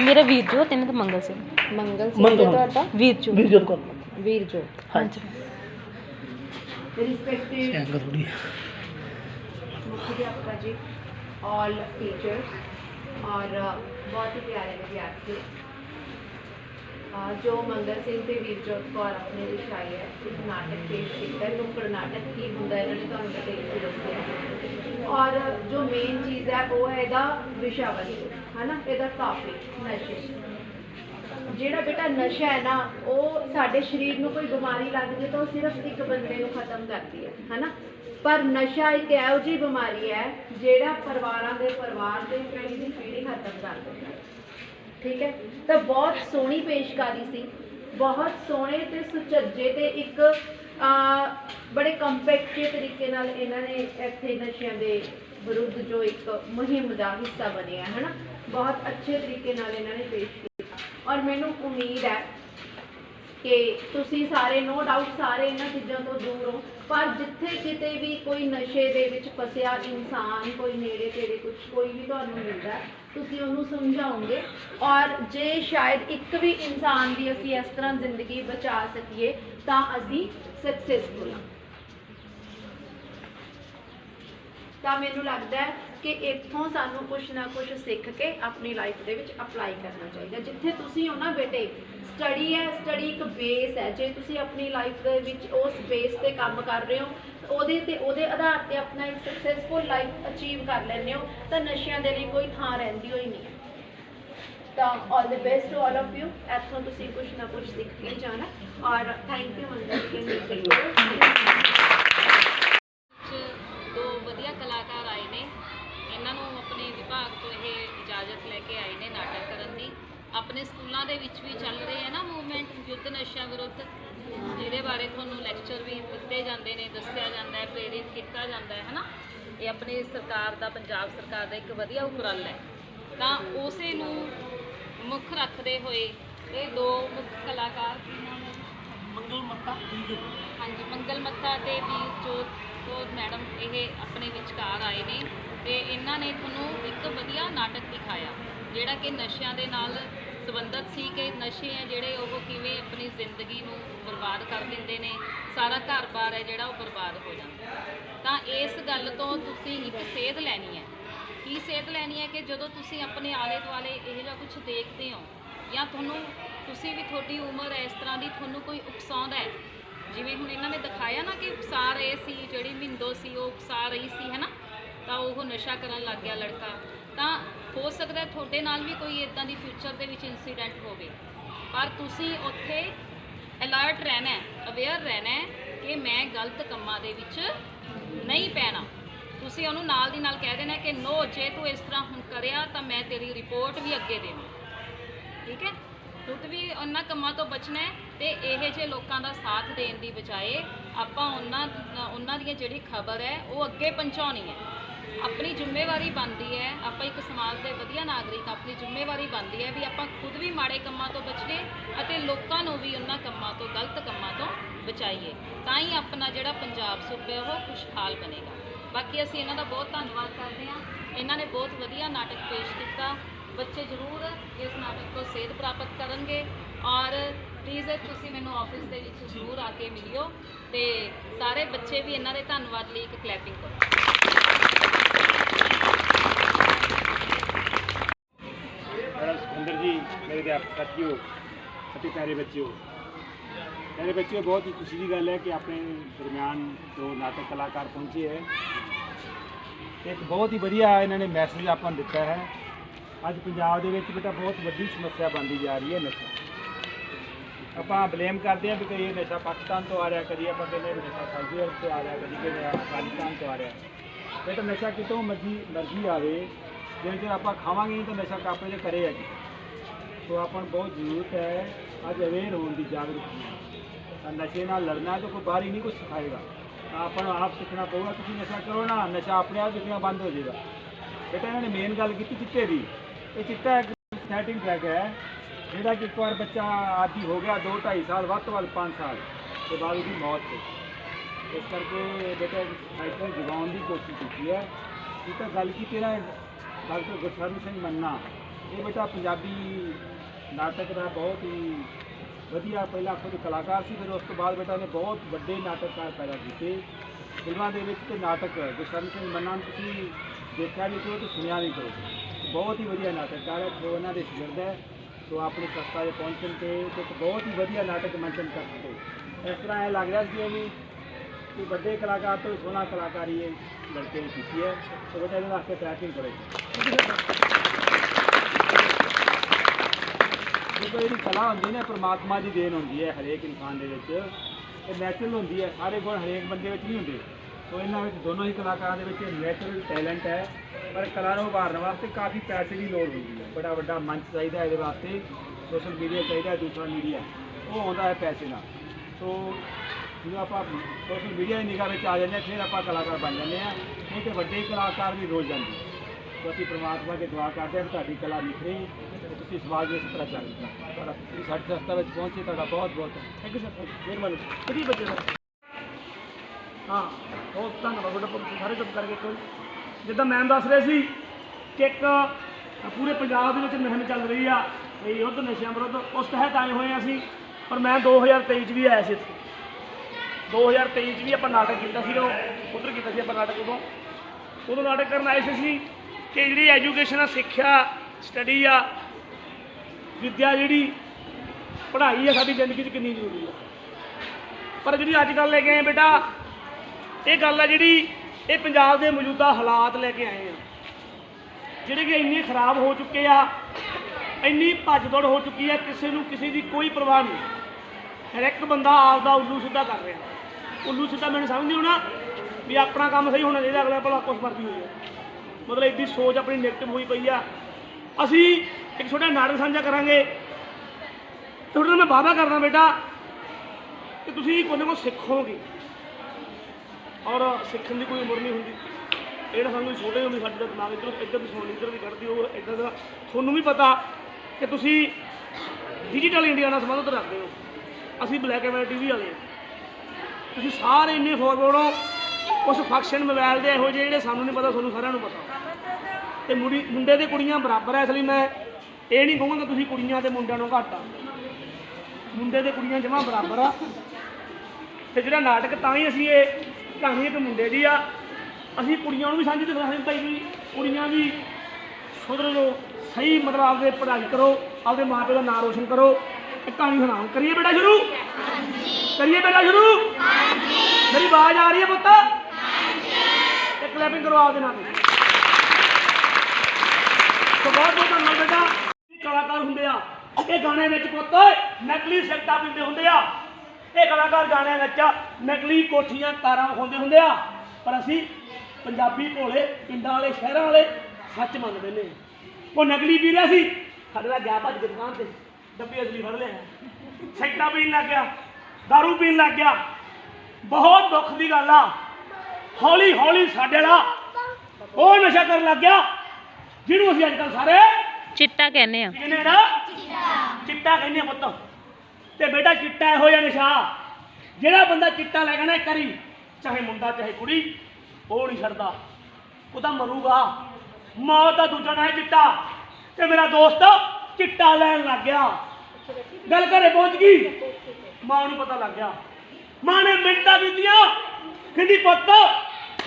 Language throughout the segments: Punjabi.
ਮੇਰਾ ਵੀਰਜੋਤ ਇਹਨਾਂ ਦਾ ਮੰਗਲ ਸਿੰਘ ਮੰਗਲ ਸਿੰਘ ਮੰਗਲ। ਤੇ ਤੁਹਾਡਾ ਵੀਰਜੋਤ ਵੀਰਜੋਤ ਕੌਰ ਵੀਰਜੋਤ ਹਾਂਜੀ respected ਸਿੰਘ ਥੋੜੀ मुख्याध्यापका जी ऑल टीचर्स और अ, बहुत ही प्यारे विद्यार्थी अ, जो ਮੰਗਲ ਸਿੰਘ ਤੇ ਵੀਰਜੋਤ ਕੌਰ ਆਪਣੇ ਵਿਸ਼ਾਈ ਹੈ, ਇੱਕ ਨਾਟਕ ਪੇਸ਼ ਕੀਤਾ ਨੁੱਕੜ ਨਾਟਕ ਕੀ ਹੁੰਦਾ ਇਹਨਾਂ ਨੇ ਤੁਹਾਨੂੰ ਡਿਟੇਲ ਚ ਦੱਸਿਆ ਔਰ ਜੋ ਮੇਨ ਚੀਜ਼ ਹੈ, ਉਹ ਹੈ ਇਹਦਾ ਵਿਸ਼ਾ ਹਨਾ? ਇਹਦਾ ਟੌਪਿਕ ਨਸ਼ੇ। ਜਿਹੜਾ ਬੇਟਾ ਨਸ਼ਾ ਹੈ ਨਾ, ਉਹ ਸਾਡੇ ਸਰੀਰ ਨੂੰ ਕੋਈ ਬਿਮਾਰੀ ਲੱਗ ਜੇ ਤਾਂ ਉਹ ਸਿਰਫ ਇੱਕ ਬੰਦੇ ਨੂੰ ਖਤਮ ਕਰਦੀ ਹੈ, ਹਨਾ? ਪਰ ਨਸ਼ਾ ਇੱਕ ਇਹੋ ਜਿਹੀ ਬਿਮਾਰੀ ਹੈ, ਜਿਹੜਾ ਪਰਿਵਾਰਾਂ ਦੇ ਪਰਿਵਾਰ ਦੇ ਪੀੜ੍ਹੀ ਦੀ ਪੀੜ੍ਹੀ ਖਤਮ ਕਰ ਦਿੰਦਾ ਹੈ। ਠੀਕ ਹੈ? ਤਾਂ ਬਹੁਤ ਸੋਹਣੀ ਪੇਸ਼ਕਾਰੀ ਸੀ। ਬਹੁਤ ਸੋਹਣੇ ਤੇ ਸੁਚੱਜੇ ਤੇ ਇੱਕ ਬੜੇ ਕੰਪੈਕਟ ਜਿਹੇ ਤਰੀਕੇ ਨਾਲ ਇਹਨਾਂ ਨੇ ਇੱਥੇ ਨਸ਼ਿਆਂ ਦੇ ਵਿਰੁੱਧ ਜੋ ਇੱਕ ਮੁਹਿੰਮ ਦਾ ਹਿੱਸਾ ਬਣਿਆ ਹੈ ਨਾ ਬਹੁਤ ਅੱਛੇ ਤਰੀਕੇ ਨਾਲ ਇਹਨਾਂ ਨੇ ਪੇਸ਼ ਕੀਤਾ। ਔਰ ਮੈਨੂੰ ਉਮੀਦ ਹੈ ਕਿ ਤੁਸੀਂ ਸਾਰੇ ਨੋ ਡਾਊਟ ਸਾਰੇ ਇਹਨਾਂ ਚੀਜ਼ਾਂ ਤੋਂ ਦੂਰ ਹੋ, ਪਰ ਜਿੱਥੇ ਕਿਤੇ ਵੀ ਕੋਈ ਨਸ਼ੇ ਦੇ ਵਿੱਚ ਫਸਿਆ ਇਨਸਾਨ, ਕੋਈ ਨੇੜੇ ਤੇੜੇ ਕੁਝ ਕੋਈ ਵੀ ਤੁਹਾਨੂੰ ਮਿਲਦਾ ਤੁਸੀਂ ਉਹਨੂੰ ਸਮਝਾਓਗੇ। ਔਰ ਜੇ ਸ਼ਾਇਦ ਇੱਕ ਵੀ ਇਨਸਾਨ ਦੀ ਅਸੀਂ ਇਸ ਤਰ੍ਹਾਂ ਜ਼ਿੰਦਗੀ ਬਚਾ ਸਕੀਏ, ਤਾਂ ਅਸੀਂ ਸਕਸੈਸਫੁਲ ਹਾਂ। ਤਾਂ ਮੈਨੂੰ ਲੱਗਦਾ ਹੈ ਕਿ ਇੱਥੋਂ ਸਾਨੂੰ ਕੁਝ ਨਾ ਕੁਝ ਸਿੱਖ ਕੇ ਆਪਣੀ ਲਾਈਫ ਦੇ ਵਿੱਚ ਅਪਲਾਈ ਕਰਨਾ ਚਾਹੀਦਾ। ਜਿੱਥੇ ਤੁਸੀਂ ਹੋ ਨਾ ਬੇਟੇ ਸਟੱਡੀ ਹੈ ਸਟੱਡੀ ਇੱਕ ਬੇਸ ਹੈ। ਜੇ ਤੁਸੀਂ ਆਪਣੀ ਲਾਈਫ ਦੇ ਵਿੱਚ ਉਸ ਬੇਸ ਤੇ ਕੰਮ ਕਰ ਰਹੇ ਹੋ, ਉਹਦੇ ਤੇ, ਉਹਦੇ ਆਧਾਰ ਤੇ ਆਪਣਾ ਇੱਕ ਸਕਸੈਸਫੁਲ ਲਾਈਫ ਅਚੀਵ ਕਰ ਲੈਂਦੇ ਹੋ, ਤਾਂ ਨਸ਼ਿਆਂ ਦੇ ਲਈ ਕੋਈ ਥਾਂ ਰਹਿੰਦੀ ਹੋਈ ਨਹੀਂ ਹੈ। ਤਾਂ all the best to all of you ਇੱਥੋਂ ਤੁਸੀਂ ਕੁਝ ਨਾ ਕੁਝ ਸਿੱਖ ਕੇ ਜਾਣਾ। ਔਰ ਥੈਂਕ ਯੂ ਮੰਦਰ ਜੀ। ਕਲਾਕਾਰ ਆਏ ਨੇ। ਇਹਨਾਂ ਨੂੰ ਆਪਣੇ ਵਿਭਾਗ ਤੋਂ ਇਹ ਇਜਾਜ਼ਤ ਲੈ ਕੇ ਆਏ ਨੇ ਨਾਟਕ ਕਰਨ ਦੀ। ਆਪਣੇ ਸਕੂਲਾਂ ਦੇ ਵਿੱਚ ਵੀ ਚੱਲ ਰਹੀ ਹੈ ਨਾ ਮੂਵਮੈਂਟ ਯੁੱਧ ਨਸ਼ਿਆਂ ਵਿਰੁੱਧ ਜਿਹਦੇ ਬਾਰੇ ਤੁਹਾਨੂੰ ਲੈਕਚਰ ਵੀ ਦਿੱਤੇ ਜਾਂਦੇ ਨੇ ਦੱਸਿਆ ਜਾਂਦਾ ਹੈ ਪ੍ਰੇਰਿਤ ਕੀਤਾ ਜਾਂਦਾ ਹੈ ਹਨਾ? ਇਹ ਆਪਣੀ ਸਰਕਾਰ ਦਾ ਪੰਜਾਬ ਸਰਕਾਰ ਦਾ ਇੱਕ ਵਧੀਆ ਉਪਰਾਲਾ ਹੈ। ਤਾਂ ਉਸੇ ਨੂੰ ਮੁੱਖ ਰੱਖਦੇ ਹੋਏ ਇਹ ਦੋ ਮੁੱਖ ਕਲਾਕਾਰ ਮੰਗਲ ਮੱਤਾ ਹਾਂਜੀ ਮੰਗਲ ਮੱਤਾ ਤੇ ਵੀਰ ਜੋਤ ਕੌਰ ਮੈਡਮ, ਇਹ ਆਪਣੇ ਵਿਚਕਾਰ ਆਏ ਨੇ ਤੇ ਇਹਨਾਂ ਨੇ ਤੁਹਾਨੂੰ ਇੱਕ ਵਧੀਆ ਨਾਟਕ ਦਿਖਾਇਆ, ਜਿਹੜਾ ਕਿ ਨਸ਼ਿਆਂ ਦੇ ਨਾਲ ਸੰਬੰਧਿਤ ਸੀ ਕਿ ਨਸ਼ੇ ਹੈ ਜਿਹੜੇ ਉਹ ਕਿਵੇਂ ਆਪਣੀ ਜ਼ਿੰਦਗੀ ਨੂੰ ਬਰਬਾਦ ਕਰ ਦਿੰਦੇ ਨੇ, ਸਾਰਾ ਘਰ-ਬਾਰ ਹੈ ਜਿਹੜਾ ਉਹ ਬਰਬਾਦ ਹੋ ਜਾਂਦਾ। ਤਾਂ ਇਸ ਗੱਲ ਤੋਂ ਤੁਸੀਂ ਇੱਕ ਸੇਧ ਲੈਣੀ ਹੈ। ਕੀ ਸੇਧ ਲੈਣੀ ਹੈ ਕਿ ਜਦੋਂ ਤੁਸੀਂ ਆਪਣੇ ਆਲੇ ਦੁਆਲੇ ਇਹੋ ਜਿਹਾ ਕੁਝ ਦੇਖਦੇ ਹੋ ਜਾਂ ਤੁਹਾਨੂੰ, ਤੁਸੀਂ ਵੀ ਤੁਹਾਡੀ ਉਮਰ ਹੈ, ਇਸ ਤਰ੍ਹਾਂ ਦੀ ਤੁਹਾਨੂੰ ਕੋਈ ਉਕਸਾਉਂਦਾ ਹੈ ਜਿਵੇਂ ਹੁਣ ਇਹਨਾਂ ਨੇ ਦਿਖਾਇਆ ਨਾ ਕਿ ਉਕਸਾ ਰਹੇ ਸੀ, ਜਿਹੜੀ ਮਿੰਦੋ ਸੀ, ਉਹ ਉਕਸਾ ਰਹੀ ਸੀ, ਹੈਨਾ? ਤਾਂ ਉਹ ਨਸ਼ਾ ਕਰਨ ਲੱਗ ਗਿਆ ਲੜਕਾ। ਤਾਂ ਹੋ ਸਕਦਾ ਤੁਹਾਡੇ ਨਾਲ ਵੀ ਕੋਈ ਇਦਾਂ ਦੀ ਫਿਊਚਰ ਦੇ ਵਿੱਚ ਇਨਸੀਡੈਂਟ ਹੋਵੇ। ਪਰ ਤੁਸੀਂ ਉੱਥੇ ਅਲਰਟ ਰਹਿਣਾ ਹੈ ਅਵੇਅਰ ਰਹਿਣਾ ਹੈ ਕਿ ਮੈਂ ਗਲਤ ਕੰਮਾਂ ਦੇ ਵਿੱਚ ਨਹੀਂ ਪੈਣਾ। ਤੁਸੀਂ ਉਹਨੂੰ ਨਾਲ ਦੀ ਨਾਲ ਕਹਿ ਦੇਣਾ ਕਿ ਨੋ ਜੇ ਤੂੰ ਇਸ ਤਰ੍ਹਾਂ ਹੁਣ ਕਰਿਆ ਤਾਂ ਮੈਂ ਤੇਰੀ ਰਿਪੋਰਟ ਵੀ ਅੱਗੇ ਦੇਵਾਂ ਠੀਕ ਹੈ? ਖੁਦ ਵੀ ਉਹਨਾਂ ਕੰਮਾਂ ਤੋਂ ਬਚਣਾ ਹੈ। ਤੇ ਇਹ ਜਿਹੇ ਲੋਕਾਂ ਦਾ ਸਾਥ ਦੇਣ ਦੀ ਬਜਾਏ ਆਪਾਂ ਉਹਨਾਂ ਉਹਨਾਂ ਦੀਆਂ ਜਿਹੜੀ ਖਬਰ ਹੈ, ਉਹ ਅੱਗੇ ਪਹੁੰਚਾਉਣੀ ਹੈ। ਆਪਣੀ ਜ਼ਿੰਮੇਵਾਰੀ ਬਣਦੀ ਹੈ, ਆਪਾਂ ਇੱਕ ਸਮਾਜ ਦੇ ਵਧੀਆ ਨਾਗਰਿਕ, ਆਪਣੀ ਜ਼ਿੰਮੇਵਾਰੀ ਬਣਦੀ ਹੈ ਵੀ ਆਪਾਂ ਖੁਦ ਵੀ ਮਾੜੇ ਕੰਮਾਂ ਤੋਂ ਬਚੀਏ ਅਤੇ ਲੋਕਾਂ ਨੂੰ ਵੀ ਉਹਨਾਂ ਕੰਮਾਂ ਤੋਂ, ਗਲਤ ਕੰਮਾਂ ਤੋਂ ਬਚਾਈਏ। ਤਾਂ ਹੀ ਆਪਣਾ ਜਿਹੜਾ ਪੰਜਾਬ ਸੂਬਾ ਉਹ ਖੁਸ਼ਹਾਲ ਬਣੇਗਾ। ਬਾਕੀ ਅਸੀਂ ਇਹਨਾਂ ਦਾ ਬਹੁਤ ਧੰਨਵਾਦ ਕਰਦੇ ਹਾਂ। ਇਹਨਾਂ ਨੇ ਬਹੁਤ ਵਧੀਆ ਨਾਟਕ ਪੇਸ਼ ਕੀਤਾ। ਬੱਚੇ ਜ਼ਰੂਰ ਇਸ ਨਾਟਕ ਤੋਂ ਸੇਧ ਪ੍ਰਾਪਤ ਕਰਨਗੇ ਔਰ ਪਲੀਜ਼ ਤੁਸੀਂ ਮੈਨੂੰ ਆਫਿਸ ਦੇ ਵਿੱਚ ਜ਼ਰੂਰ ਆ ਕੇ ਮਿਲਿਓ ਤੇ ਸਾਰੇ ਬੱਚੇ ਵੀ ਇਹਨਾਂ ਦੇ ਧੰਨਵਾਦ ਲਈ ਇੱਕ ਕਲੈਪਿੰਗ ਕਰੋ। ਮੈਡਮ ਸੁਖਿੰਦਰ ਜੀ, ਮੇਰੇ ਅਧਿਆਪਕ ਸਾਥੀਓ ਅਤੇ ਪਿਆਰੇ ਬੱਚਿਓ। ਪਿਆਰੇ ਬੱਚਿਓ, ਬਹੁਤ ਹੀ ਖੁਸ਼ੀ ਦੀ ਗੱਲ ਹੈ ਕਿ ਆਪਣੇ ਦਰਮਿਆਨ ਦੋ ਨਾਟਕ ਕਲਾਕਾਰ ਪਹੁੰਚੇ ਹੈ। ਤੇ ਇੱਕ ਬਹੁਤ ਹੀ ਵਧੀਆ ਇਹਨਾਂ ਨੇ ਮੈਸੇਜ ਆਪਾਂ ਨੂੰ ਦਿੱਤਾ ਹੈ। ਅੱਜ ਪੰਜਾਬ ਦੇ ਵਿੱਚ ਬੇਟਾ ਬਹੁਤ ਵੱਡੀ ਸਮੱਸਿਆ ਬਣਦੀ ਜਾ ਰਹੀ ਹੈ ਨਸ਼ਾ ਆਪਾਂ ਬਲੇਮ ਕਰਦੇ ਹਾਂ ਵੀ ਕਈ ਇਹ ਨਸ਼ਾ ਪਾਕਿਸਤਾਨ ਤੋਂ ਆ ਰਿਹਾ, ਕਦੀ ਆਪਾਂ ਕਹਿੰਦੇ ਨਸ਼ਾ ਸਾਊਦੀ ਅਰਬ ਤੋਂ ਆ ਰਿਹਾ, ਕਦੀ ਕਹਿੰਦੇ ਅਫਗਾਨਿਸਤਾਨ ਤੋਂ ਆ ਰਿਹਾ। ਬੇਟਾ ਨਸ਼ਾ ਕਿਤੋਂ ਮਰਜ਼ੀ ਮਰਜ਼ੀ ਆਵੇ, ਜੇ ਜੇ ਆਪਾਂ ਖਾਵਾਂਗੇ ਤਾਂ ਨਸ਼ਾ ਕਾਪੇ ਜੇ ਕਰੇਗਾ ਜੀ। ਸੋ ਆਪਾਂ ਨੂੰ ਬਹੁਤ ਜ਼ਰੂਰਤ ਹੈ ਅੱਜ ਅਵੇਅਰ ਹੋਣ ਦੀ ਜਾਗਰੂਕ ਹੋਣ ਤਾਂ ਨਸ਼ੇ ਨਾਲ ਲੜਨਾ ਤਾਂ ਕੋਈ ਬਾਹਰ ਹੀ ਨਹੀਂ ਕੁਝ ਸਿਖਾਏਗਾ। ਆਪਾਂ ਨੂੰ ਆਪ ਸਿੱਖਣਾ ਪਊਗਾ, ਤੁਸੀਂ ਨਸ਼ਾ ਕਰੋ ਨਾ, ਨਸ਼ਾ ਆਪਣੇ ਆਪ ਵਿਕਣਾ ਬੰਦ ਹੋ ਜਾਏਗਾ। ਬੇਟਾ ਇਹਨਾਂ ਨੇ ਮੇਨ ਗੱਲ ਕੀਤੀ ਚਿੱਟੇ ਦੀ। ਇਹ ਚਿੱਟਾ ਇੱਕ ਸੈਟਿੰਗ ਟਰੈਕ ਹੈ। ਜਿਹੜਾ ਕਿ ਇੱਕ ਵਾਰ ਬੱਚਾ ਆਦੀ ਹੋ ਗਿਆ 2 2.5 ਸਾਲ, ਵੱਧ ਤੋਂ ਵੱਧ 5 ਸਾਲ, ਤੇ ਬਾਅਦ ਉਹਦੀ ਮੌਤ ਹੋ ਇਸ ਕਰਕੇ ਬੇਟਾ ਸਾਈਕਲ ਜਗਾਉਣ ਦੀ ਕੋਸ਼ਿਸ਼ ਕੀਤੀ ਹੈ। ਇਹ ਤਾਂ ਗੱਲ ਕੀਤੀ ਨਾ, ਡਾਕਟਰ ਗੁਰਸ਼ਰਨ ਸਿੰਘ ਮੰਨਾ, ਇਹ ਬੇਟਾ ਪੰਜਾਬੀ ਨਾਟਕ ਦਾ ਬਹੁਤ ਹੀ ਵਧੀਆ ਪਹਿਲਾਂ ਖੁਦ ਕਲਾਕਾਰ ਸੀ, ਫਿਰ ਉਸ ਤੋਂ ਬਾਅਦ ਬੇਟਾ ਨੇ ਬਹੁਤ ਵੱਡੇ ਨਾਟਕਕਾਰ ਪੈਦਾ ਕੀਤੇ। ਫਿਲਮਾਂ ਦੇ ਵਿੱਚ ਤੇ ਨਾਟਕ ਗੁਰਸ਼ਰਨ ਸਿੰਘ ਮੰਨਾ ਨੂੰ ਤੁਸੀਂ ਦੇਖਿਆ ਨਹੀਂ ਕਰੋ ਤੇ ਸੁਣਿਆ ਨਹੀਂ ਕਰੋ। ਬਹੁਤ ਹੀ ਵਧੀਆ ਨਾਟਕਕਾਰ ਹੈ, ਜੋ ਉਹਨਾਂ ਦੇ ਸ਼ਗਿਰਦ ਹੈ। ਸੋ ਆਪਣੀ ਸੰਸਥਾ ਦੇ ਪਹੁੰਚਣ ਤੇ ਇੱਕ ਬਹੁਤ ਹੀ ਵਧੀਆ ਨਾਟਕ ਮੰਚਨ ਕਰ ਸਕਦੇ ਇਸ ਤਰ੍ਹਾਂ ਇਹ ਲੱਗ ਰਿਹਾ ਸੀ ਵੀ ਕਿ ਵੱਡੇ ਕਲਾਕਾਰ ਤੋਂ ਸੋਹਣਾ ਕਲਾਕਾਰੀ ਇਹ ਲੜਕੇ ਨੇ ਕੀਤੀ ਹੈ ਸੋ ਬੇਟਾ ਇਹਦੇ ਵਾਸਤੇ ਪ੍ਰੈਕਟਿਸ ਕਰੋ। ਦੇਖੋ ਜਿਹੜੀ ਕਲਾ ਹੁੰਦੀ ਨਾ, ਪ੍ਰਮਾਤਮਾ ਦੀ ਦੇਣ ਹੁੰਦੀ ਹੈ ਹਰੇਕ ਇਨਸਾਨ ਦੇ ਵਿੱਚ। ਇਹ ਨੈਚੁਰਲ ਹੁੰਦੀ ਹੈ, ਸਾਰੇ ਗੁਣ ਹਰੇਕ ਬੰਦੇ ਵਿੱਚ ਨਹੀਂ ਹੁੰਦੇ। ਸੋ ਇਹਨਾਂ ਵਿੱਚ ਦੋਨੋਂ ਹੀ ਕਲਾਕਾਰਾਂ ਦੇ ਵਿੱਚ ਨੈਚੁਰਲ ਟੈਲੈਂਟ ਹੈ। ਪਰ ਕਲਾ ਨੂੰ ਉਭਾਰਨ ਵਾਸਤੇ ਕਾਫੀ ਪੈਸੇ ਦੀ ਲੋੜ ਹੁੰਦੀ ਹੈ। ਬੜਾ ਵੱਡਾ ਮੰਚ ਚਾਹੀਦਾ ਇਹਦੇ ਵਾਸਤੇ ਸੋਸ਼ਲ ਮੀਡੀਆ ਚਾਹੀਦਾ, ਦੂਸਰਾ ਮੀਡੀਆ ਉਹ ਆਉਂਦਾ ਹੈ ਪੈਸੇ ਨਾਲ। ਸੋ ਜਦੋਂ ਆਪਾਂ ਸੋਸ਼ਲ ਮੀਡੀਆ ਦੀ ਨਿਗਾਹ ਵਿੱਚ ਆ ਜਾਂਦੇ ਹਾਂ, ਫਿਰ ਆਪਾਂ ਕਲਾਕਾਰ ਬਣ ਜਾਂਦੇ ਹਾਂ। ਨਹੀਂ ਤੇ ਵੱਡੇ ਕਲਾਕਾਰ ਵੀ ਰੋਜ਼ ਜਾਂਦੇ ਸੋ ਅਸੀਂ ਪ੍ਰਮਾਤਮਾ ਕੇ ਦੁਆ ਕਰਦੇ ਹਾਂ ਕਿ ਤੁਹਾਡੀ ਕਲਾ ਨਿਖਰੇ, ਤੁਸੀਂ ਸਮਾਜ ਵਿੱਚ ਇਸ ਤਰ੍ਹਾਂ ਚੱਲ ਤੁਹਾਡਾ ਤੁਸੀਂ ਸਾਡੀ ਸੰਸਥਾ ਵਿੱਚ ਪਹੁੰਚੇ, ਤੁਹਾਡਾ ਬਹੁਤ ਬਹੁਤ ਥੈਂਕ ਯੂ ਸਰ ਮਿਹਰਬਾਨੀ ਕਿਹਦੀ ਬੱਚੇ ਦਾ ਹਾਂ, ਬਹੁਤ ਧੰਨਵਾਦ, ਤੁਹਾਡਾ ਸਾਰੇ ਚੁੱਪ ਕਰਕੇ ਕੋਈ। ਜਿੱਦਾਂ ਮੈਮ ਦੱਸ ਰਿਹਾ ਸੀ ਕਿ ਇੱਕ ਪੂਰੇ ਪੰਜਾਬ ਦੇ ਵਿੱਚ ਮੁਹਿੰਮ ਚੱਲ ਰਹੀ ਆ ਇਹ ਯੁੱਧ ਨਸ਼ਿਆਂ ਵਿਰੁੱਧ। ਉਸ ਤਹਿਤ ਆਏ ਹੋਏ ਹਾਂ ਅਸੀਂ, ਪਰ ਮੈਂ 2023 ਚ ਵੀ ਆਇਆ ਸੀ ਇੱਥੇ। 2023 ਚ ਵੀ ਆਪਾਂ ਨਾਟਕ ਕੀਤਾ ਸੀ ਉਧਰ ਕੀਤਾ ਸੀ ਆਪਾਂ ਨਾਟਕ ਉਦੋਂ। ਉਦੋਂ ਨਾਟਕ ਕਰਨ ਆਏ ਸੀ ਅਸੀਂ ਕਿ ਜਿਹੜੀ ਐਜੂਕੇਸ਼ਨ ਆ, ਸਿੱਖਿਆ ਸਟੱਡੀ ਆ, ਵਿੱਦਿਆ ਜਿਹੜੀ, ਪੜ੍ਹਾਈ ਆ ਸਾਡੀ ਜ਼ਿੰਦਗੀ 'ਚ ਕਿੰਨੀ ਜ਼ਰੂਰੀ ਆ। ਪਰ ਜਿਹੜੀ ਅੱਜ ਕੱਲ੍ਹ ਲੈ ਕੇ ਆਏ ਬੇਟਾ, ਇਹ ਗੱਲ ਆ ਜਿਹੜੀ ਇਹ ਪੰਜਾਬ ਦੇ ਮੌਜੂਦਾ ਹਾਲਾਤ ਲੈ ਕੇ ਆਏ ਆ। ਜਿਹੜੇ ਕਿ ਇੰਨੇ ਖਰਾਬ ਹੋ ਚੁੱਕੇ ਆ, ਇੰਨੀ ਭੱਜ ਦੌੜ ਹੋ ਚੁੱਕੀ ਆ, ਕਿਸੇ ਨੂੰ ਕਿਸੇ ਦੀ ਕੋਈ ਪਰਵਾਹ ਨਹੀਂ। ਹਰ ਇੱਕ ਬੰਦਾ ਆਪਦਾ ਉੱਲੂ ਸਿੱਧਾ ਕਰ ਰਿਹਾ। ਉੱਲੂ ਸਿੱਧਾ ਮੈਨੂੰ ਸਮਝ ਨਹੀਂ ਆਉਣਾ ਵੀ ਆਪਣਾ ਕੰਮ ਸਹੀ ਹੋਣਾ ਚਾਹੀਦਾ, ਅਗਲਾ ਭਲਾ ਕੁਛ ਮਰਜ਼ੀ ਹੋ ਜਾਏ ਮਤਲਬ ਇੱਦੀ ਸੋਚ ਆਪਣੀ ਨੈਗੇਟਿਵ ਹੋਈ ਪਈ ਆ। ਅਸੀਂ ਇੱਕ ਛੋਟਾ ਨਾਟਕ ਸਾਂਝਾ ਕਰਾਂਗੇ। ਤੁਹਾਡੇ ਨਾਲ ਮੈਂ ਵਾਅਦਾ ਕਰਦਾ ਬੇਟਾ ਕਿ ਤੁਸੀਂ ਕੋਈ ਨਾ ਕੋਈ ਸਿੱਖੋਗੇ। ਔਰ ਸਿੱਖਣ ਦੀ ਕੋਈ ਉਮਰ ਨਹੀਂ ਹੁੰਦੀ। ਜਿਹੜਾ ਸਾਨੂੰ ਛੋਟੇ ਹੁੰਦੇ ਸਾਡੇ ਦਾ ਦਿਮਾਗ ਇੱਧਰ ਇੱਧਰ ਦੀ ਸੁਣਨੀ ਇੱਧਰ ਦੀ ਕੱਢਦੀ ਉਹ ਇੱਧਰ ਦਾ। ਤੁਹਾਨੂੰ ਵੀ ਪਤਾ ਕਿ ਤੁਸੀਂ ਡਿਜੀਟਲ ਇੰਡੀਆ ਨਾਲ ਸੰਬੰਧਿਤ ਰੱਖਦੇ ਹੋ। ਅਸੀਂ ਬਲੈਕ ਐਂਡ ਵਾਈਟ ਟੀਵੀ ਵਾਲੇ ਹਾਂ। ਤੁਸੀਂ ਸਾਰੇ ਇੰਨੇ ਫੋਰਵਰਡ ਹੋ ਕੁਝ ਫੰਕਸ਼ਨ ਮੋਬਾਈਲ ਦੇ ਇਹੋ ਜਿਹੇ ਜਿਹੜੇ ਸਾਨੂੰ ਨਹੀਂ ਪਤਾ, ਤੁਹਾਨੂੰ ਸਾਰਿਆਂ ਨੂੰ ਪਤਾ। ਤੇ ਮੁੰਡੀ ਮੁੰਡੇ ਤੇ ਕੁੜੀਆਂ ਬਰਾਬਰ ਹੈ ਇਸ ਲਈ ਮੈਂ ਇਹ ਨਹੀਂ ਕਹੂੰਗਾ ਕਿ ਤੁਸੀਂ ਕੁੜੀਆਂ ਤੇ ਮੁੰਡਿਆਂ ਨੂੰ ਘੱਟ ਆ। ਮੁੰਡੇ ਤੇ ਕੁੜੀਆਂ ਜਮਾਂ ਬਰਾਬਰ ਆ। ਤੇ ਜਿਹੜਾ ਨਾਟਕ ਤਾਂ ਹੀ ਅਸੀਂ ਇਹ ਕਹਾਣੀ ਇੱਕ ਮੁੰਡੇ ਦੀ ਆ। ਅਸੀਂ ਕੁੜੀਆਂ ਨੂੰ ਵੀ ਸਾਂਝੀ ਦਿਖਾਉਂਦੇ ਭਾਈ ਵੀ ਕੁੜੀਆਂ ਵੀ ਸੁਧਰ ਲਓ ਸਹੀ ਮਤਲਬ ਆਪਦੇ ਪੜ੍ਹਾਈ ਕਰੋ, ਆਪਦੇ ਮਾਪੇ ਦਾ ਨਾਮ ਰੋਸ਼ਨ ਕਰੋ ਇਹ ਕਹਾਣੀ ਸੁਣਾਓ। ਕਰੀਏ ਬੇਟਾ ਸ਼ੁਰੂ? ਕਰੀਏ ਬੇਟਾ ਸ਼ੁਰੂ? ਮੇਰੀ ਆਵਾਜ਼ ਆ ਰਹੀ ਹੈ ਪੁੱਤ? ਤੇ ਕਲੈਪਿੰਗ ਕਰੋ ਆਪਦੇ ਨਾਲ ਸੋ ਬਹੁਤ ਬਹੁਤ ਧੰਨਵਾਦ ਬੇਟਾ। ਕਲਾਕਾਰ ਹੁੰਦੇ ਆ। ਇਹ ਗਾਣੇ ਵਿੱਚ ਪੁੱਤ ਨਕਲੀ ਸਿੱਟਾ ਪੀਂਦੇ ਹੁੰਦੇ ਆ। ਇਹ ਕਲਾਕਾਰ ਗਾਣਿਆਂ ਵਿੱਚ ਨਕਲੀ ਕੋਠੀਆਂ ਕਾਰਾਂ ਵਿਖਾਉਂਦੇ ਹੁੰਦੇ ਆ। ਪਰ ਅਸੀਂ ਪੰਜਾਬੀ ਭੋਲੇ ਪਿੰਡਾਂ ਵਾਲੇ ਸ਼ਹਿਰਾਂ ਵਾਲੇ ਸੱਚ ਮੰਨਦੇ ਨੇ ਉਹ ਨਕਲੀ ਰਿਹਾ ਸੀ ਸਾਡੇ ਨਾਲ ਗਿਆ ਭੱਜ ਕੇ ਦੁਕਾਨ ਤੇ। ਡੱਬੀ ਅਸਲੀ ਫੜ ਲਿਆ। ਸਿੱਟਾ ਪੀਣ ਲੱਗ ਗਿਆ ਦਾਰੂ ਪੀਣ ਲੱਗ ਗਿਆ। ਬਹੁਤ ਦੁੱਖ ਦੀ ਗੱਲ ਆ। ਹੌਲੀ ਹੌਲੀ ਸਾਡੇ ਵਾਲਾ ਉਹ ਨਸ਼ਾ ਕਰਨ ਲੱਗ ਗਿਆ ਜਿਹਨੂੰ ਅਸੀਂ ਅੱਜ ਕੱਲ੍ਹ ਸਾਰੇ ਚਿੱਟਾ ਕਹਿੰਦੇ ਆ। ਕਿਹਨੇ ਨਾ? ਚਿੱਟਾ ਕਹਿੰਦੇ ਆ ਪੁੱਤ। ਤੇ ਬੇਟਾ ਚਿੱਟਾ ਇਹੋ ਜਿਹਾ ਨਸ਼ਾ। ਜਿਹੜਾ ਬੰਦਾ ਚਿੱਟਾ ਲੈ ਗਿਆ ਕਰੀ ਚਾਹੇ ਮੁੰਡਾ, ਚਾਹੇ ਕੁੜੀ, ਉਹ ਨਹੀਂ ਛੱਡਦਾ। ਉਹ ਤਾਂ ਮਰੂਗਾ। ਮੌਤ ਦਾ ਦੂਜਾ ਨਾਂ ਹੈ ਚਿੱਟਾ। ਤੇ ਮੇਰਾ ਦੋਸਤ ਚਿੱਟਾ ਲੈਣ ਲੱਗ ਗਿਆ। ਗੱਲ ਘਰੇ ਪਹੁੰਚ ਗਈ। ਮਾਂ ਨੂੰ ਪਤਾ ਲੱਗ ਗਿਆ। ਮਾਂ ਨੇ ਮਿੰਟਾਂ ਦਿੱਤੀਆਂ ਕਹਿੰਦੀ, ਪੁੱਤ,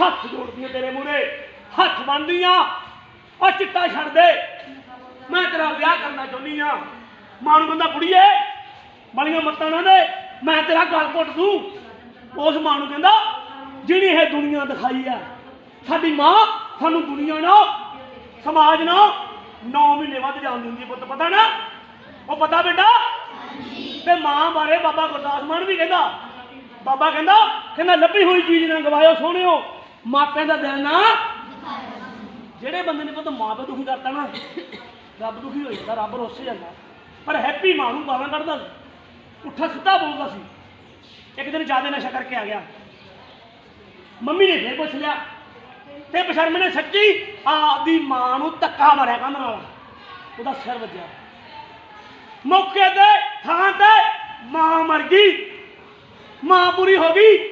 ਹੱਥ ਜੋੜਦੀਆਂ ਤੇਰੇ ਮੂਹਰੇ ਹੱਥ ਬੰਨਦੀਆਂ ਆ ਚਿੱਟਾ ਛੱਡ ਦੇ। ਮੈਂ ਤੇਰਾ ਵਿਆਹ ਕਰਨਾ ਚਾਹੁੰਦੀ ਆ। ਮਾਂ ਨੂੰ ਕਹਿੰਦਾ, ਕੁੜੀਏ ਬਲੀਆਂ ਮੱਤਾਂ ਨਾ ਦੇ, ਮੈਂ ਤੇਰਾ ਗਲ ਘੁੱਟ ਦੂੰ। ਉਸ ਮਾਂ ਨੂੰ ਕਹਿੰਦਾ, ਜਿਹੜੀ ਇਹ ਦੁਨੀਆ ਦਿਖਾਈ ਆ, ਸਾਡੀ ਮਾਂ ਸਾਨੂੰ ਦੁਨੀਆ ਨਾਲ ਸਮਾਜ ਨਾਲ 9 ਮਹੀਨੇ ਵੱਧ ਜਾਣ ਦਿੰਦੀ ਪੁੱਤ, ਪਤਾ ਨਾ? ਉਹ ਪਤਾ ਬੇਟਾ? ਤੇ ਮਾਂ ਬਾਰੇ ਬਾਬਾ ਗੁਰਦਾਸ ਮਾਨ ਵੀ ਕਹਿੰਦਾ। ਬਾਬਾ ਕਹਿੰਦਾ ਕਹਿੰਦਾ, ਲੱਭੀ ਹੋਈ ਚੀਜ਼ ਨਾ ਗਵਾਇਓ ਸੋਹਣਿਓ। ਮਾਪਿਆਂ ਦਾ ਦਿਲ ਨਾ। ਜਿਹੜੇ ਬੰਦੇ ਨੇ ਪੁੱਤ ਮਾਂ ਪਿਓ ਦੁਖੀ ਕਰਤਾ ਨਾ, ਰੱਬ ਦੁਖੀ ਹੋ ਜਾਂਦਾ ਰੱਬ ਰੁੱਸ ਜਾਂਦਾ। ਪਰ ਹੈਪੀ ਮਾਂ ਨੂੰ ਗਾਲਾਂ ਕੱਢਦਾ। ਉੱਠਾ ਸਿੱਧਾ ਬੋਲਦਾ ਸੀ। ਇੱਕ ਦਿਨ ਜ਼ਿਆਦਾ ਨਸ਼ਾ ਕਰਕੇ ਆ ਗਿਆ। ਮੰਮੀ ਨੇ ਫੇਰ ਪੁੱਛ ਲਿਆ, ਤੇ ਬਸ਼ਰਮ ਨੇ ਸੱਚੀ ਆਪਦੀ ਮਾਂ ਨੂੰ ਧੱਕਾ ਮਾਰਿਆ ਕੰਨ ਨਾਲ। ਉਹਦਾ ਸਿਰ ਵੱਜਿਆ। ਮੌਕੇ ਤੇ, ਥਾਂ ਤੇ ਮਾਂ ਮਰ ਗਈ। ਮਾਂ ਪੂਰੀ ਹੋ ਗਈ।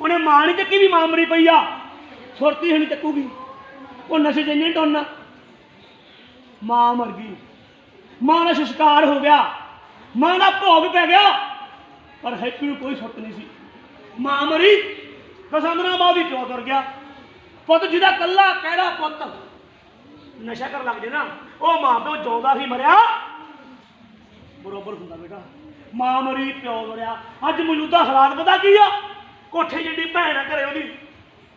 ਉਹਨੇ ਮਾਂ ਨਹੀਂ ਚੱਕੀ ਵੀ ਮਾਂ ਮਰੀ ਪਈ ਆ। ਸੁਰਤੀ ਹਣੀ ਚੱਕੂਗੀ। ਉਹ ਨਸ਼ੇ ਚ ਇੰਨੇ ਟੋਨਾ ਮਾਂ ਮਰ ਗਈ। ਮਾਂ ਦਾ ਸਿਕਾਰ ਹੋ ਗਿਆ। ਮਾਂ ਦਾ ਭੋਗ ਪੈ ਗਿਆ। ਪਰ ਹੈਪੀ ਨੂੰ ਕੋਈ ਸੁੱਤ ਨਹੀਂ ਸੀ। ਮਾਂ ਮਰੀ ਕਸਮ ਮਾਂ ਵੀ ਪਿਓ ਤੁਰ ਗਿਆ। ਪੁੱਤ ਜਿਹਦਾ ਕੱਲਾ ਕਿਹੜਾ ਪੁੱਤ? ਨਸ਼ਾ ਕਰਨ ਲੱਗ ਜੇ ਨਾ, ਉਹ ਮਾਂ ਪਿਓ ਜਿਉਂਦਾ ਸੀ ਮਰਿਆ। ਬਰੋਬਰ ਹੁੰਦਾ ਬੇਟਾ। ਮਾਂ ਮਰੀ, ਪਿਓ ਮਰਿਆ। ਅੱਜ ਮੌਜੂਦਾ ਹਾਲਾਤ ਪਤਾ ਕੀ ਆ? ਕੋਠੇ ਜਿੱਡੀ ਭੈਣ ਆ ਘਰੇ ਉਹਦੀ।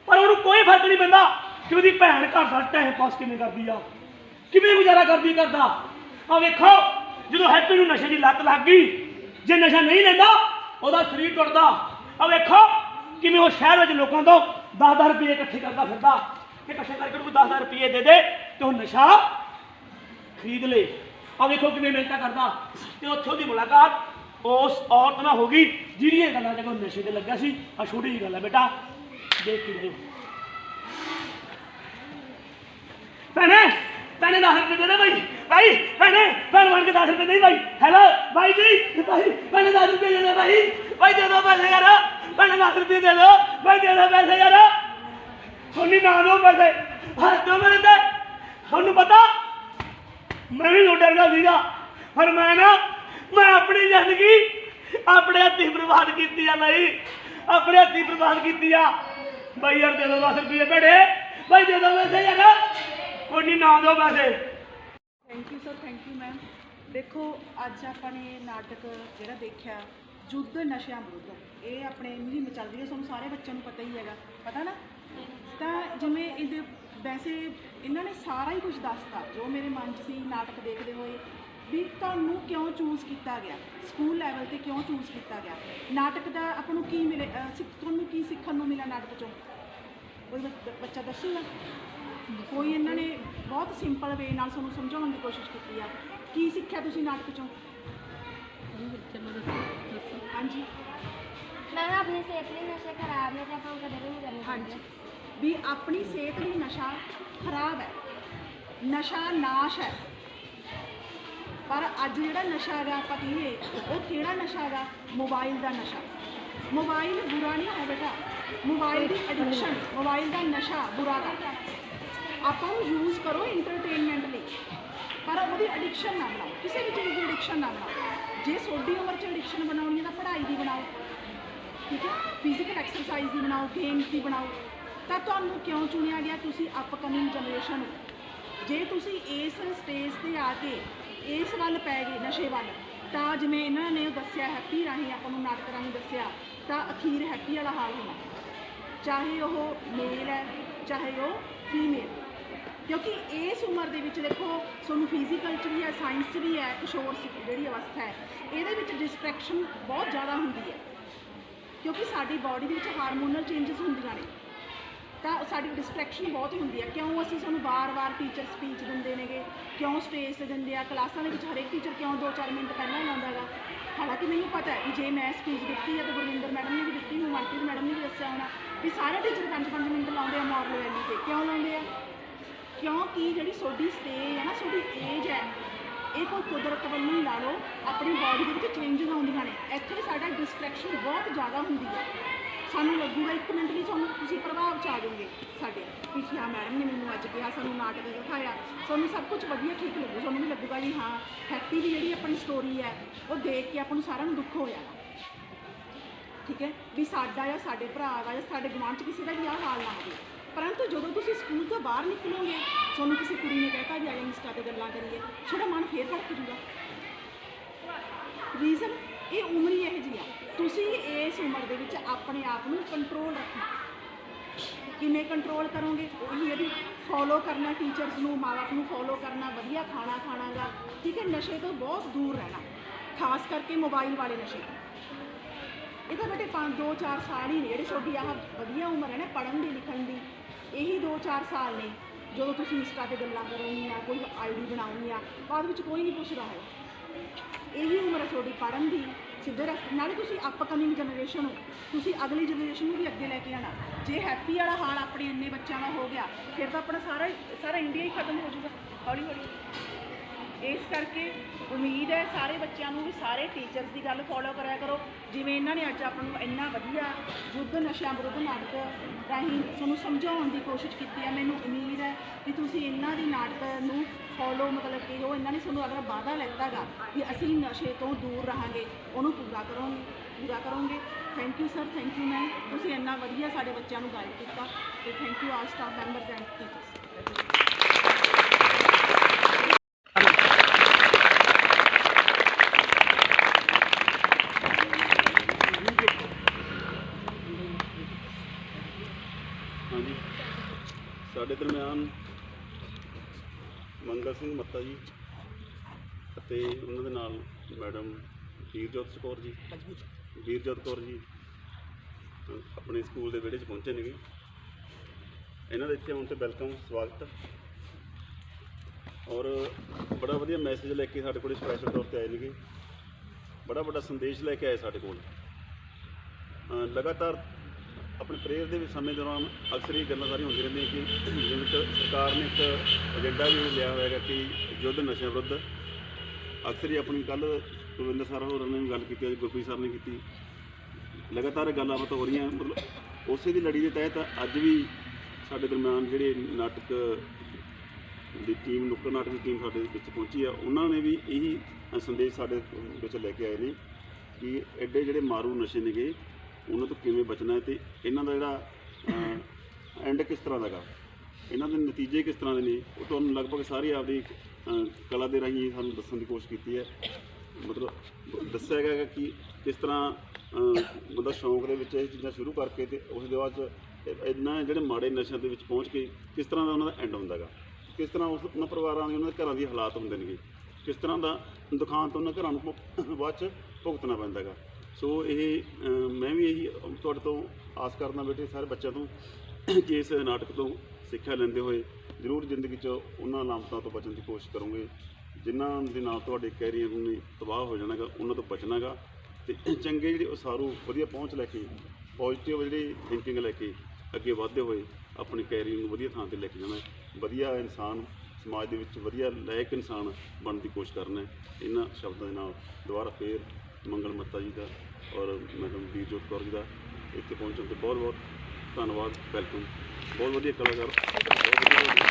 ਪਰ ਉਹਨੂੰ ਕੋਈ ਫ਼ਰਕ ਨਹੀਂ ਪੈਂਦਾ ਕਿ ਉਹਦੀ ਭੈਣ ਘਰ ਦਾ ਟਾਈਮ ਪਾਸ ਕਿਵੇਂ ਕਰਦੀ ਆ। ਕਿਵੇਂ ਗੁਜ਼ਾਰਾ ਕਰਦੀ ਕਰਦਾ। ਆ ਵੇਖੋ। ਜਦੋਂ ਹੈਪੀ ਨੂੰ ਨਸ਼ੇ ਦੀ ਲੱਤ ਲੱਗ ਗਈ, ਜੇ ਨਸ਼ਾ ਨਹੀਂ ਲੈਂਦਾ, ਉਹਦਾ ਸਰੀਰ ਟੁੱਟਦਾ। ਆ ਵੇਖੋ, ਕਿਵੇਂ ਉਹ ਸ਼ਹਿਰ ਵਿੱਚ ਲੋਕਾਂ ਤੋਂ 10-10 ਰੁਪਏ ਇਕੱਠੇ ਕਰਦਾ ਫਿਰਦਾ। ਕਿ ਇਕੱਠੇ ਕਰਕੇ ਉਹਨੂੰ 10-10 ਰੁਪਏ ਦੇ ਦੇ ਤੇ ਉਹ ਨਸ਼ਾ ਖਰੀਦ ਲੇ। ਆ ਵੇਖੋ ਕਿਵੇਂ ਮਿਹਨਤਾਂ ਕਰਦਾ। ਤੇ ਉੱਥੇ ਉਹਦੀ ਮੁਲਾਕਾਤ ਉਸ ਔਰਤ ਨਾਲ ਹੋ ਗਈ ਜਿਹਦੀ ਗੱਲਾਂ ਜਦੋਂ ਨਸ਼ੇ ਤੇ ਲੱਗਾ ਸੀ। ਆ ਛੋਟੀ ਜਿਹੀ ਗੱਲ ਹੈ ਬੇਟਾ, ਦੇਖ ਕੇ ਲਿਓ ਭੈਣੇ ਭੈਣੇ 10 ਰੁਪਏ ਦੇ ਦੇ ਭਾਈ ਭਾਈ ਭੈਣੇ ਭੈਣ ਬਣ ਕੇ 10 ਰੁਪਏ ਦੇ ਭਾਈ ਹੈਲੋ ਭਾਈ ਜੀ ਭਾਈ ਭੈਣੇ 10 ਰੁਪਏ ਦੇ ਦੇ ਭਾਈ ਭਾਈ ਦੇ ਦੋ ਪੈਸੇ ਯਾਰ। ਭੈਣੇ 10 ਰੁਪਏ ਦੇ ਦੋ। ਭਾਈ ਦੇ ਦੋ ਪੈਸੇ ਯਾਰ। ਸੋਨੀ ਨਾ ਦੋ ਪੈਸੇ। ਹੱਥ ਦੋ ਮੇਰੇ ਤੁਹਾਨੂੰ ਪਤਾ, ਮੈਂ ਵੀ ਲੋਡਰ ਸੀਗਾ। ਪਰ ਮੈਂ ਨਾ, ਮੈਂ ਆਪਣੀ ਜ਼ਿੰਦਗੀ ਆਪਣੇ ਹੱਥੀਂ ਬਰਬਾਦ ਕੀਤੀ ਆ ਬਾਈ। ਆਪਣੇ ਹੱਥੀਂ ਬਰਬਾਦ ਕੀਤੀ ਆ। ਬਾਈ ਯਾਰ, ਦੇ ਦੋ 10 ਰੁਪਏ ਭੇੜੇ ਬਾਈ, ਦੇ ਦੋ ਪੈਸੇ ਯਾਰ। ਕੋਈ ਨਾ ਦੋ ਪੈਸੇ। Thank you sir thank you ma'am ਦੇਖੋ, ਅੱਜ ਆਪਾਂ ਨੇ ਨਾਟਕ ਜਿਹੜਾ ਦੇਖਿਆ ਯੁੱਧ ਨਸ਼ਿਆਂ ਵਿਰੁੱਧ। ਇਹ ਆਪਣੇ ਮੁਹਿੰਮ ਚੱਲ ਰਹੀ ਹੈ, ਤੁਹਾਨੂੰ ਸਾਰੇ ਬੱਚਿਆਂ ਨੂੰ ਪਤਾ ਹੀ ਹੈਗਾ। ਪਤਾ ਨਾ? ਤਾਂ ਜਿਵੇਂ ਇਹਦੇ, ਵੈਸੇ ਇਹਨਾਂ ਨੇ ਸਾਰਾ ਹੀ ਕੁਝ ਦੱਸਤਾ, ਜੋ ਮੇਰੇ ਮਨ 'ਚ ਸੀ, ਨਾਟਕ ਦੇਖਦੇ ਹੋਏ, ਵੀ ਤੁਹਾਨੂੰ ਕਿਉਂ ਚੂਜ਼ ਕੀਤਾ ਗਿਆ? ਸਕੂਲ ਲੈਵਲ ਤੇ ਕਿਉਂ ਚੂਜ਼ ਕੀਤਾ ਗਿਆ? ਨਾਟਕ ਦਾ ਆਪਾਂ ਨੂੰ ਕੀ ਮਿਲੇ ਸਿੱਖ- ਤੁਹਾਨੂੰ ਕੀ ਸਿੱਖਣ ਨੂੰ ਮਿਲਿਆ ਨਾਟਕ 'ਚੋਂ? ਕੋਈ ਬੱਚਾ ਦੱਸੂਗਾ? ਕੋਈ ਇਹਨਾਂ ਨੇ ਬਹੁਤ ਸਿੰਪਲ ਵੇ ਨਾਲ ਤੁਹਾਨੂੰ ਸਮਝਾਉਣ ਦੀ ਕੋਸ਼ਿਸ਼ ਕੀਤੀ ਆ। ਕੀ ਸਿੱਖਿਆ ਤੁਸੀਂ ਨਾਟਕ ਚੋਂ? ਹਾਂਜੀ ਮੈਂ ਕਿਹਾ ਆਪਣੀ ਸਿਹਤ ਲਈ ਨਸ਼ੇ ਖਰਾਬ ਨੇ ਤੇ ਆਪਾਂ ਨੂੰ ਕਦੇ ਵੀ ਨਹੀਂ ਕਰਨੇ ਹਾਂਜੀ। ਵੀ ਆਪਣੀ ਸਿਹਤ ਲਈ ਨਸ਼ਾ ਖਰਾਬ ਹੈ। ਨਸ਼ਾ ਨਾਸ਼ ਹੈ। ਪਰ ਅੱਜ ਜਿਹੜਾ ਨਸ਼ਾ ਹੈਗਾ ਆਪਾਂ ਕਹੀਏ ਉਹ ਕਿਹੜਾ ਨਸ਼ਾ ਹੈਗਾ? ਮੋਬਾਈਲ ਦਾ ਨਸ਼ਾ। ਮੋਬਾਈਲ ਬੁਰਾ ਨਹੀਂ ਹੈ ਬੇਟਾ। ਮੋਬਾਈਲ ਦੀ ਐਡਿਕਸ਼ਨ ਮੋਬਾਈਲ ਦਾ ਨਸ਼ਾ ਬੁਰਾ ਹੈ। ਆਪਾਂ ਨੂੰ ਯੂਜ਼ ਕਰੋ ਐਂਟਰਟੇਨਮੈਂਟ ਲਈ। ਪਰ ਉਹਦੀ ਐਡਿਕਸ਼ਨ ਨਾ ਬਣਾਓ। ਕਿਸੇ ਵੀ ਚੀਜ਼ ਦੀ ਐਡਿਕਸ਼ਨ ਨਾ ਬਣਾਓ। ਜੇ ਤੁਹਾਡੀ ਉਮਰ 'ਚ ਐਡਿਕਸ਼ਨ ਬਣਾਉਣੀ ਹੈ ਤਾਂ ਪੜ੍ਹਾਈ ਦੀ ਬਣਾਓ। ਠੀਕ ਹੈ? ਫਿਜ਼ੀਕਲ ਐਕਸਰਸਾਈਜ਼ ਦੀ ਬਣਾਓ ਗੇਮਸ ਦੀ ਬਣਾਓ। ਤਾਂ ਤੁਹਾਨੂੰ ਕਿਉਂ ਚੁਣਿਆ ਗਿਆ ਤੁਸੀਂ ਅਪਕਮਿੰਗ ਜਨਰੇਸ਼ਨ ਹੋ ਜੇ ਤੁਸੀਂ ਇਸ ਸਟੇਜ ਤੇ ਆ ਕੇ ਇਸ ਵੱਲ ਪੈ ਗਏ ਨਸ਼ੇ ਵੱਲ, ਤਾਂ ਜਿਵੇਂ ਇਹਨਾਂ ਨੇ ਦੱਸਿਆ ਹੈਪੀ ਰਾਹੀਂ, ਆਪਾਂ ਨੂੰ ਨਾਟਕ ਰਾਹੀਂ ਦੱਸਿਆ, ਤਾਂ ਅਖੀਰ ਹੈਪੀ ਵਾਲਾ ਹਾਲ ਹੋਣਾ। ਚਾਹੇ ਉਹ ਮੇਲ ਹੈ, ਚਾਹੇ ਉਹ ਫੀਮੇਲ ਕਿਉਂਕਿ ਇਸ ਉਮਰ ਦੇ ਵਿੱਚ ਦੇਖੋ, ਤੁਹਾਨੂੰ ਫਿਜ਼ੀਕਲ ਚ ਵੀ ਹੈ ਸਾਇੰਸ 'ਚ ਵੀ ਹੈ ਕਿਸ਼ੋਰ ਸ- ਜਿਹੜੀ ਅਵਸਥਾ ਹੈ, ਇਹਦੇ ਵਿੱਚ ਡਿਸਟਰੈਕਸ਼ਨ ਬਹੁਤ ਜ਼ਿਆਦਾ ਹੁੰਦੀ ਹੈ। ਕਿਉਂਕਿ ਸਾਡੀ ਬਾਡੀ ਦੇ ਵਿੱਚ ਹਾਰਮੋਨਲ ਚੇਂਜਸ ਹੁੰਦੀਆਂ ਨੇ। ਤਾਂ ਸਾਡੀ ਡਿਸਟਰੈਕਸ਼ਨ ਬਹੁਤ ਹੁੰਦੀ ਹੈ। ਕਿਉਂ ਅਸੀਂ ਸਾਨੂੰ ਵਾਰ-ਵਾਰ ਟੀਚਰ ਸਪੀਚ ਦਿੰਦੇ ਨੇਗੇ? ਕਿਉਂ ਸਟੇਜ ਤੇ ਦਿੰਦੇ ਆ? ਕਲਾਸਾਂ ਦੇ ਵਿੱਚ ਹਰੇਕ ਟੀਚਰ ਕਿਉਂ 2-4 ਮਿੰਟ ਪਹਿਲਾਂ ਲਾਉਂਦਾ ਹੈਗਾ ਹਾਲਾਂਕਿ ਮੈਨੂੰ ਪਤਾ ਹੈ ਕਿ ਜੇ ਮੈਂ ਸਪੀਚ ਦਿੱਤੀ ਹੈ ਤਾਂ ਗੁਰਵਿੰਦਰ ਮੈਡਮ ਨੇ ਵੀ ਦਿੱਤੀ ਹੋਊ ਮਨਪ੍ਰੀਤ ਮੈਡਮ ਨੇ ਵੀ ਦੱਸਿਆ ਹੋਣਾ ਵੀ ਸਾਰੇ ਟੀਚਰ 5-5 ਮਿੰਟ ਲਾਉਂਦੇ ਆ ਮੋਰਲ ਵੈਲੀ ਤੇ। ਕਿਉਂ ਲਾਉਂਦੇ ਆ? ਕਿਉਂਕਿ ਜਿਹੜੀ ਤੁਹਾਡੀ ਸਟੇਜ ਹੈ ਨਾ ਤੁਹਾਡੀ ਏਜ ਹੈ, ਇਹ ਕੋਈ ਕੁਦਰਤ ਵੱਲੋਂ ਹੀ ਲਾ ਲਓ, ਆਪਣੀ ਬਾਡੀ ਦੇ ਵਿੱਚ ਚੇਂਜਸ ਆਉਂਦੀਆਂ ਨੇ। ਇੱਥੇ ਸਾਡਾ ਡਿਸਟਰੈਕਸ਼ਨ ਬਹੁਤ ਜ਼ਿਆਦਾ ਹੁੰਦੀ ਹੈ। ਸਾਨੂੰ ਲੱਗੂਗਾ, ਇੱਕ ਮਿੰਟ ਲਈ ਤੁਹਾਨੂੰ ਤੁਸੀਂ ਪ੍ਰਭਾਵ ਚ ਆ ਜਾਓਗੇ ਸਾਡੇ। ਪਿੱਛੇ ਆ ਮੈਡਮ ਨੇ ਮੈਨੂੰ ਅੱਜ ਕਿਹਾ, ਸਾਨੂੰ ਨਾਟਕ ਦਿਖਾਇਆ। ਤੁਹਾਨੂੰ ਸਭ ਕੁਝ ਵਧੀਆ ਠੀਕ ਲੱਗੂ। ਤੁਹਾਨੂੰ ਵੀ ਲੱਗੂਗਾ ਜੀ ਹਾਂ ਹੈਪੀ ਦੀ ਜਿਹੜੀ ਆਪਣੀ ਸਟੋਰੀ ਹੈ, ਉਹ ਦੇਖ ਕੇ ਆਪਾਂ ਨੂੰ ਸਾਰਿਆਂ ਨੂੰ ਦੁੱਖ ਹੋਇਆ। ਠੀਕ ਹੈ? ਵੀ ਸਾਡਾ ਜਾਂ ਸਾਡੇ ਭਰਾ ਦਾ ਜਾਂ ਸਾਡੇ ਗੁਆਂਢ ਚ ਕਿਸੇ ਦਾ ਵੀ ਆਹ ਹਾਲ ਨਾ ਹੋਵੇ। ਪਰੰਤੂ ਜਦੋਂ ਤੁਸੀਂ ਸਕੂਲ ਤੋਂ ਬਾਹਰ ਨਿਕਲੋਗੇ, ਤੁਹਾਨੂੰ ਕਿਸੇ ਕੁੜੀ ਨੇ ਕਹਿਤਾ ਵੀ ਆ ਇੰਸਟਾ ਤੇ ਗੱਲਾਂ ਕਰੀਏ, ਤੁਹਾਡਾ ਮਨ ਫੇਰ ਭੜਕ ਜੂਗਾ। ਰੀਜ਼ਨ ਇਹ ਉਮਰ ਹੀ ਇਹ ਜੀ ਆ। ਤੁਸੀਂ ਇਸ ਉਮਰ ਦੇ ਵਿੱਚ ਆਪਣੇ ਆਪ ਨੂੰ ਕੰਟਰੋਲ ਰੱਖਣਾ। ਕਿਵੇਂ ਕੰਟਰੋਲ ਕਰੋਗੇ? ਉਹੀ ਹੈ ਫੋਲੋ ਕਰਨਾ ਟੀਚਰਸ ਨੂੰ, ਮਾਂ-ਬਾਪ ਨੂੰ ਫੋਲੋ ਕਰਨਾ, ਵਧੀਆ ਖਾਣਾ ਖਾਣਾਗਾ। ਠੀਕ ਹੈ, ਨਸ਼ੇ ਤੋਂ ਬਹੁਤ ਦੂਰ ਰਹਿਣਾ। ਖਾਸ ਕਰਕੇ ਮੋਬਾਈਲ ਵਾਲੇ ਨਸ਼ੇ ਇਹ ਤਾਂ ਬੇਟੇ 5 2 4 ਸਾਲ ਹੀ ਨੇ ਜਿਹੜੇ ਤੁਹਾਡੀ ਆਹ ਵਧੀਆ ਉਮਰ ਹੈ ਨਾ, ਪੜ੍ਹਨ ਦੀ, ਲਿਖਣ ਦੀ। ਇਹੀ 2 4 ਸਾਲ ਨੇ, ਜਦੋਂ ਤੁਸੀਂ ਇੰਸਟਾ ਤੇ ਗੱਲਾਂ ਕਰੋਗੀਆਂ, ਕੋਈ ਆਈਡੀ ਬਣਾਉਣੀ ਆ ਬਾਅਦ ਵਿੱਚ ਕੋਈ ਨਹੀਂ ਪੁੱਛਦਾ ਹੈ ਇਹੀ ਉਮਰ ਹੈ ਤੁਹਾਡੀ ਪੜ੍ਹਨ ਦੀ, ਸਿੱਧੇ ਰਸਤੇ, ਨਾਲੇ ਤੁਸੀਂ ਅਪਕਮਿੰਗ ਜਨਰੇਸ਼ਨ ਹੋ। ਤੁਸੀਂ ਅਗਲੀ ਜਨਰੇਸ਼ਨ ਨੂੰ ਵੀ ਅੱਗੇ ਲੈ ਕੇ ਆਣਾ ਜੇ ਹੈਪੀ ਵਾਲਾ ਹਾਲ ਆਪਣੇ ਇੰਨੇ ਬੱਚਿਆਂ ਦਾ ਹੋ ਗਿਆ, ਫਿਰ ਤਾਂ ਆਪਣਾ ਸਾਰਾ ਸਾਰਾ ਇੰਡੀਆ ਹੀ ਖਤਮ ਹੋ ਜਾਊਗਾ। ਹੌਲੀ ਹੌਲੀ ਇਸ ਕਰਕੇ ਉਮੀਦ ਹੈ ਸਾਰੇ ਬੱਚਿਆਂ ਨੂੰ ਵੀ ਸਾਰੇ ਟੀਚਰਸ ਦੀ ਗੱਲ ਫੋਲੋ ਕਰਿਆ ਕਰੋ। ਜਿਵੇਂ ਇਹਨਾਂ ਨੇ ਅੱਜ ਆਪਾਂ ਨੂੰ ਇੰਨਾ ਵਧੀਆ ਯੁੱਧ ਨਸ਼ਿਆਂ ਵਿਰੁੱਧ ਨਾਟਕ ਰਾਹੀਂ ਤੁਹਾਨੂੰ ਸਮਝਾਉਣ ਦੀ ਕੋਸ਼ਿਸ਼ ਕੀਤੀ ਹੈ। ਮੈਨੂੰ ਉਮੀਦ ਹੈ ਕਿ ਤੁਸੀਂ ਇਹਨਾਂ ਦੀ ਨਾਟਕ ਨੂੰ ਫੋਲੋ ਮਤਲਬ ਕਿ ਉਹ ਇਹਨਾਂ ਨੇ ਸਾਨੂੰ ਅਗਰ ਵਾਅਦਾ ਲੈਤਾਗਾ ਕਿ ਅਸੀਂ ਨਸ਼ੇ ਤੋਂ ਦੂਰ ਰਹਾਂਗੇ, ਉਹਨੂੰ ਪੂਰਾ ਕਰੋਗੇ ਪੂਰਾ ਕਰੋਗੇ। Thank you sir thank you ma'am ਤੁਸੀਂ ਇੰਨਾ ਵਧੀਆ ਸਾਡੇ ਬੱਚਿਆਂ ਨੂੰ ਗਾਈਡ ਕੀਤਾ ਤੇ thank you all staff members and teachers ਹਾਂਜੀ। ਸਾਡੇ ਦਰਮਿਆਨ ਮੰਗਲ ਸਿੰਘ ਮੱਤਾ ਜੀ ਅਤੇ ਉਹਨਾਂ ਦੇ ਨਾਲ ਮੈਡਮ ਵੀਰਜੋਤ ਕੌਰ ਜੀ, ਵੀਰਜੋਤ ਕੌਰ ਜੀ ਆਪਣੇ ਸਕੂਲ ਦੇ ਵਿਹੜੇ 'ਚ ਪਹੁੰਚੇ ਨੇਗੇ। ਇਹਨਾਂ ਦੇ ਇੱਥੇ ਆਉਣ ਤੇ ਵੈਲਕਮ, ਸਵਾਗਤ। ਔਰ ਬੜਾ ਵਧੀਆ ਮੈਸੇਜ ਲੈ ਕੇ ਸਾਡੇ ਕੋਲ ਸਪੈਸ਼ਲ ਤੌਰ ਤੇ ਆਏ ਨੇਗੇ। ਬੜਾ ਵੱਡਾ ਸੰਦੇਸ਼ ਲੈ ਕੇ ਆਏ ਸਾਡੇ ਕੋਲ। ਲਗਾਤਾਰ ਆਪਣੇ ਪ੍ਰੇਅਰ ਦੇ ਵਿੱਚ ਸਮੇਂ ਦੌਰਾਨ ਅਕਸਰ ਇਹ ਗੱਲਾਂ ਸਾਰੀਆਂ ਹੁੰਦੀਆਂ ਰਹਿੰਦੀਆਂ ਕਿ ਜਿਵੇਂ ਸਰਕਾਰ ਨੇ ਇੱਕ ਏਜੰਡਾ ਵੀ ਲਿਆ ਹੋਇਆ ਹੈਗਾ ਕਿ ਯੁੱਧ ਨਸ਼ਿਆਂ ਵਿਰੁੱਧ। ਅਕਸਰ ਹੀ ਆਪਣੀ ਕੱਲ ਕੁਲਵਿੰਦਰ ਸਰ ਹੋਰਾਂ ਨੇ ਵੀ ਗੱਲ ਕੀਤੀ, ਅੱਜ ਗੁਰਪ੍ਰੀਤ ਸਰ ਨੇ ਕੀਤੀ। ਲਗਾਤਾਰ ਗੱਲਾਂ ਬਾਤਾਂ ਹੋ ਰਹੀਆਂ, ਮਤਲਬ ਉਸੇ ਦੀ ਲੜੀ ਦੇ ਤਹਿਤ ਅੱਜ ਵੀ ਸਾਡੇ ਦਰਮਿਆਨ ਜਿਹੜੇ ਨਾਟਕ ਦੀ ਟੀਮ ਨੁੱਕੜ ਨਾਟਕ ਦੀ ਟੀਮ ਸਾਡੇ ਵਿੱਚ ਪਹੁੰਚੀ ਆ, ਉਹਨਾਂ ਨੇ ਵੀ ਇਹੀ ਸੰਦੇਸ਼ ਸਾਡੇ ਵਿੱਚ ਲੈ ਕੇ ਆਏ ਨੇ ਕਿ ਐਡੇ ਜਿਹੜੇ ਮਾਰੂ ਨਸ਼ੇ ਨੇਗੇ ਉਹਨਾਂ ਤੋਂ ਕਿਵੇਂ ਬਚਣਾ ਹੈ ਤੇ ਇਹਨਾਂ ਦਾ ਜਿਹੜਾ ਐਂਡ ਕਿਸ ਤਰ੍ਹਾਂ ਦਾ ਗਾ? ਇਹਨਾਂ ਦੇ ਨਤੀਜੇ ਕਿਸ ਤਰ੍ਹਾਂ ਦੇ ਨੇ? ਉਹ ਤੁਹਾਨੂੰ ਲਗਭਗ ਸਾਰੀ ਆਪਦੀ ਅਹ, ਕਲਾ ਦੇ ਰਾਹੀਂ ਸਾਨੂੰ ਦੱਸਣ ਦੀ ਕੋਸ਼ਿਸ਼ ਕੀਤੀ ਹੈ। ਮਤਲਬ ਦੱਸਿਆ ਗਿਆ ਹੈ ਕਿ ਕਿਸ ਤਰ੍ਹਾਂ ਅਹ, ਬੰਦਾ ਸ਼ੌਂਕ ਦੇ ਵਿੱਚ ਇਹ ਚੀਜ਼ਾਂ ਸ਼ੁਰੂ ਕਰਕੇ ਤੇ ਉਸ ਦੇ ਬਾਅਦ 'ਚ ਇਹ- ਇਹਨਾਂ ਜਿਹੜੇ ਮਾੜੇ ਨਸ਼ਿਆਂ ਦੇ ਵਿੱਚ ਪਹੁੰਚ ਕੇ ਕਿਸ ਤਰ੍ਹਾਂ ਦਾ ਉਹਨਾਂ ਦਾ ਐਂਡ ਹੁੰਦਾ ਗਾ? ਕਿਸ ਤਰ੍ਹਾਂ ਉਸ ਉਹਨਾਂ ਪਰਿਵਾਰਾਂ ਦੇ ਉਹਨਾਂ ਦੇ ਘਰਾਂ ਦੀ ਹਾਲਾਤ ਹੁੰਦੇ ਨੇਗੇ? ਕਿਸ ਤਰ੍ਹਾਂ ਦਾ ਦੁਕਾਨ ਤੋਂ ਉਹਨਾਂ ਘਰਾਂ ਨੂੰ ਭੁਗ- ਬਾਅਦ ਚ ਭੁਗਤਣਾ ਪੈਂਦਾ ਗਾ? ਸੋ ਇਹ ਮੈਂ ਵੀ ਇਹੀ ਤੁਹਾਡੇ ਤੋਂ ਆਸ ਕਰਦਾ ਬੇਟੇ ਸਾਰੇ ਬੱਚਿਆਂ ਤੋਂ ਕਿ ਇਸ ਨਾਟਕ ਤੋਂ ਸਿੱਖਿਆ ਲੈਂਦੇ ਹੋਏ ਜ਼ਰੂਰ ਜ਼ਿੰਦਗੀ 'ਚ ਉਹਨਾਂ ਲਾਮਤਾਂ ਤੋਂ ਬਚਣ ਦੀ ਕੋਸ਼ਿਸ਼ ਕਰੋਗੇ। ਜਿਨ੍ਹਾਂ ਦੇ ਨਾਲ ਤੁਹਾਡੇ ਕੈਰੀਅਰ ਨੂੰ ਤਬਾਹ ਹੋ ਜਾਣਾਗਾ, ਉਹਨਾਂ ਤੋਂ ਬਚਣਾਗਾ ਤੇ ਚੰਗੇ ਜਿਹੜੇ ਉਸਾਰੂ ਵਧੀਆ ਪਹੁੰਚ ਲੈ ਕੇ ਪੋਜ਼ਿਟਿਵ ਜਿਹੜੀ ਥਿੰਕਿੰਗ ਲੈ ਕੇ ਅੱਗੇ ਵਧਦੇ ਹੋਏ ਆਪਣੇ ਕੈਰੀਅਰ ਨੂੰ ਵਧੀਆ ਥਾਂ ਤੇ ਲੈ ਕੇ ਜਾਣਾ ਵਧੀਆ ਇਨਸਾਨ ਸਮਾਜ ਦੇ ਵਿੱਚ ਵਧੀਆ ਲਾਇਕ ਇਨਸਾਨ ਬਣਨ ਦੀ ਕੋਸ਼ਿਸ਼ ਕਰਨਾ ਇਹਨਾਂ ਸ਼ਬਦਾਂ ਦੇ ਨਾਲ ਦੁਬਾਰਾ ਫੇਰ ਮੰਗਲ ਮੱਤਾ ਜੀ ਦਾ ਔਰ ਮੈਡਮ ਵੀਰਜੋਤ ਕੌਰ ਜੀ ਦਾ ਇੱਥੇ ਪਹੁੰਚਣ ਤੇ ਬਹੁਤ ਬਹੁਤ ਧੰਨਵਾਦ ਵੈਲਕਮ ਬਹੁਤ ਵਧੀਆ ਕਲਾਕਾਰ। ਬਹੁਤ ਵਧੀਆ।